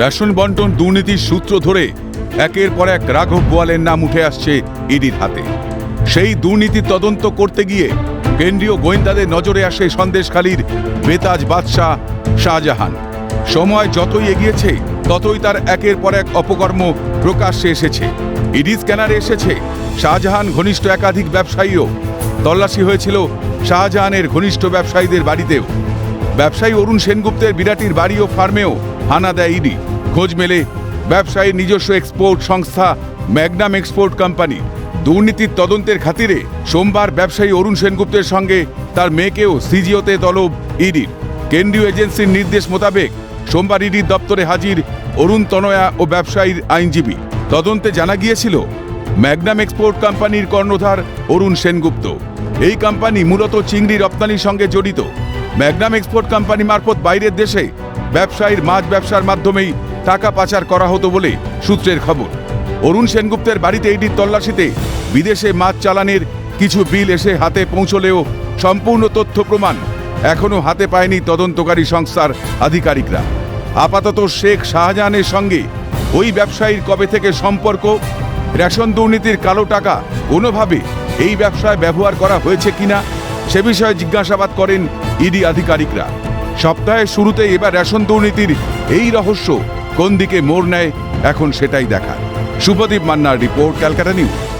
Ration বন্টন দুর্নীতির সূত্র ধরে একের পর এক রাঘব বোয়ালের নাম উঠে আসছে ইডির হাতে। সেই দুর্নীতির তদন্ত করতে গিয়ে কেন্দ্রীয় গোয়েন্দাদের নজরে আসে সন্দেশখালীর বেতাজ বাদশাহ শাহজাহান। সময় যতই এগিয়েছে, ততই তার একের পর এক অপকর্ম প্রকাশ্যে এসেছে। ইডি স্ক্যানারে এসেছে, শাহজাহান ঘনিষ্ঠ একাধিক ব্যবসায়ীও। তল্লাশি হয়েছিল শাহজাহানের ঘনিষ্ঠ ব্যবসায়ীদের বাড়িতেও। ব্যবসায়ী অরুণ সেনগুপ্তের বিরাটির বাড়ি ও ফার্মেও হানা দেয় ইডি। খোঁজ মেলে ব্যবসায়ীর নিজস্ব এক্সপোর্ট সংস্থা ম্যাগনাম এক্সপোর্ট কোম্পানি দুর্নীতির তদন্তের খাতিরে সোমবার ব্যবসায়ী অরুণ সেনগুপ্তের সঙ্গে তার মেয়েকেও সিজিওতে তলব ইডির। কেন্দ্রীয় এজেন্সির নির্দেশ মোতাবেক সোমবার ইডির দপ্তরে হাজির অরুণ তনয়া ও ব্যবসায়ীর আইনজীবী। তদন্তে জানা গিয়েছিল ম্যাগনাম এক্সপোর্ট কোম্পানির কর্ণধার অরুণ সেনগুপ্ত। এই কোম্পানি মূলত চিংড়ি রপ্তানির সঙ্গে জড়িত। ম্যাগনাম এক্সপোর্ট কোম্পানি মারফত বাইরের দেশে ব্যবসায়ীর মাছ ব্যবসার মাধ্যমেই টাকা পাচার করা হতো বলে সূত্রের খবর। অরুণ সেনগুপ্তের বাড়িতে ইডির তল্লাশিতে বিদেশে মাছ চালানের কিছু বিল এসে হাতে পৌঁছলেও সম্পূর্ণ তথ্য প্রমাণ এখনও হাতে পায়নি তদন্তকারী সংস্থার আধিকারিকরা। আপাতত শেখ শাহজাহানের সঙ্গে ওই ব্যবসায়ীর কবে থেকে সম্পর্ক, রেশন দুর্নীতির কালো টাকা কোনোভাবে এই ব্যবসায় ব্যবহার করা হয়েছে কিনা, সে বিষয়ে জিজ্ঞাসাবাদ করেন ইডি আধিকারিকরা। সপ্তাহের শুরুতে এবার রেশন দুর্নীতির এই রহস্য কোন দিকে মোড় নেয়, এখন সেটাই দেখা শুভদীপ মান্নার রিপোর্ট, ক্যালকাটা নিউজ।